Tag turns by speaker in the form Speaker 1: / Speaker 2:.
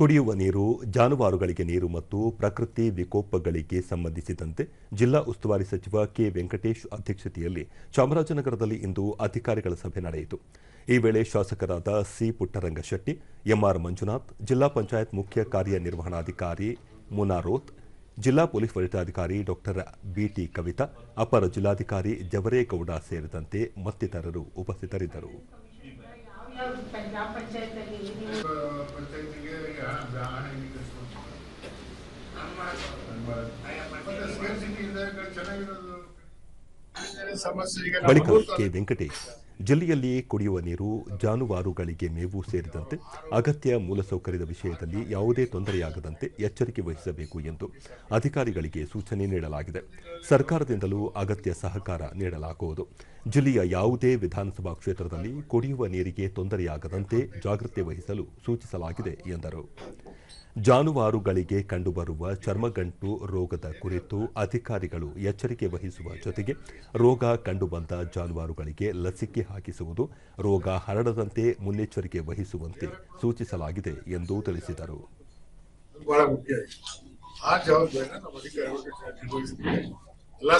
Speaker 1: ಕುಡಿಯುವ ನೀರು, ಜಾನುವಾರುಗಳಿಗೆ ನೀರು ಮತ್ತು ಪ್ರಕೃತಿ ವಿಕೋಪಗಳಿಗೆ ಸಂಬಂಧಿಸಿದಂತೆ ಜಿಲ್ಲಾ ಉಸ್ತುವಾರಿ ಸಚಿವ ಕೆ. ವೆಂಕಟೇಶ್ ಅಧ್ಯಕ್ಷತೆಯಲ್ಲಿ ಚಾಮರಾಜನಗರದಲ್ಲಿ ಇಂದು ಅಧಿಕಾರಿಗಳ ಸಭೆ ನಡೆಯಿತು. ಈ ವೇಳೆ ಶಾಸಕರಾದ ಸಿ. ಪುಟ್ಟರಂಗಶೆಟ್ಟಿ, ಎಂಆರ್ ಮಂಜುನಾಥ್, ಜಿಲ್ಲಾ ಪಂಚಾಯತ್ ಮುಖ್ಯ ಕಾರ್ಯನಿರ್ವಹಣಾಧಿಕಾರಿ ಮುನಾರೋತ್, ಜಿಲ್ಲಾ ಪೊಲೀಸ್ ವರಿಷ್ಠಾಧಿಕಾರಿ ಡಾಕ್ಟರ್ ಬಿಟಿ ಕವಿತಾ, ಅಪರ ಜಿಲ್ಲಾಧಿಕಾರಿ ಜವರೇಗೌಡ ಸೇರಿದಂತೆ ಮತ್ತಿತರರು ಉಪಸ್ಥಿತರಿದ್ದರು. ಬಳಿಕ ಕೆ. ವೆಂಕಟೇಶ್ ಜಿಲ್ಲೆಯಲ್ಲಿ ಕುಡಿಯುವ ನೀರು ಜಾನುವಾರುಗಳಿಗೆ ಮೇವು ಸೇರಿದಂತೆ ಅಗತ್ಯ ಮೂಲಸೌಕರ್ಯದ ವಿಷಯದಲ್ಲಿ ಯಾವುದೇ ತೊಂದರೆಯಾಗದಂತೆ ಎಚ್ಚರಿಕೆ ವಹಿಸಬೇಕು ಎಂದು ಅಧಿಕಾರಿಗಳಿಗೆ ಸೂಚನೆ ನೀಡಲಾಗಿದೆ. ಸರ್ಕಾರದಿಂದಲೂ ಅಗತ್ಯ ಸಹಕಾರ ನೀಡಲಾಗುವುದು. ಜಿಲ್ಲೆಯ ಯಾವುದೇ ವಿಧಾನಸಭಾ ಕ್ಷೇತ್ರದಲ್ಲಿ ಕುಡಿಯುವ ನೀರಿಗೆ ತೊಂದರೆಯಾಗದಂತೆ ಜಾಗೃತಿ ವಹಿಸಲು ಸೂಚಿಸಲಾಗಿದೆ ಎಂದರು. ಜಾನುವಾರುಗಳಿಗೆ ಕಂಡುಬರುವ ಚರ್ಮಗಂಟು ರೋಗದ ಕುರಿತು ಅಧಿಕಾರಿಗಳು ಎಚ್ಚರಿಕೆ ವಹಿಸುವ ಜೊತೆಗೆ ರೋಗ ಕಂಡುಬಂದ ಜಾನುವಾರುಗಳಿಗೆ ಲಸಿಕೆ ಹಾಕಿಸುವುದು, ರೋಗ ಹರಡದಂತೆ ಮುನ್ನೆಚ್ಚರಿಕೆ ವಹಿಸುವಂತೆ ಸೂಚಿಸಲಾಗಿದೆ ಎಂದು ತಿಳಿಸಿದರು.
Speaker 2: ಎಲ್ಲ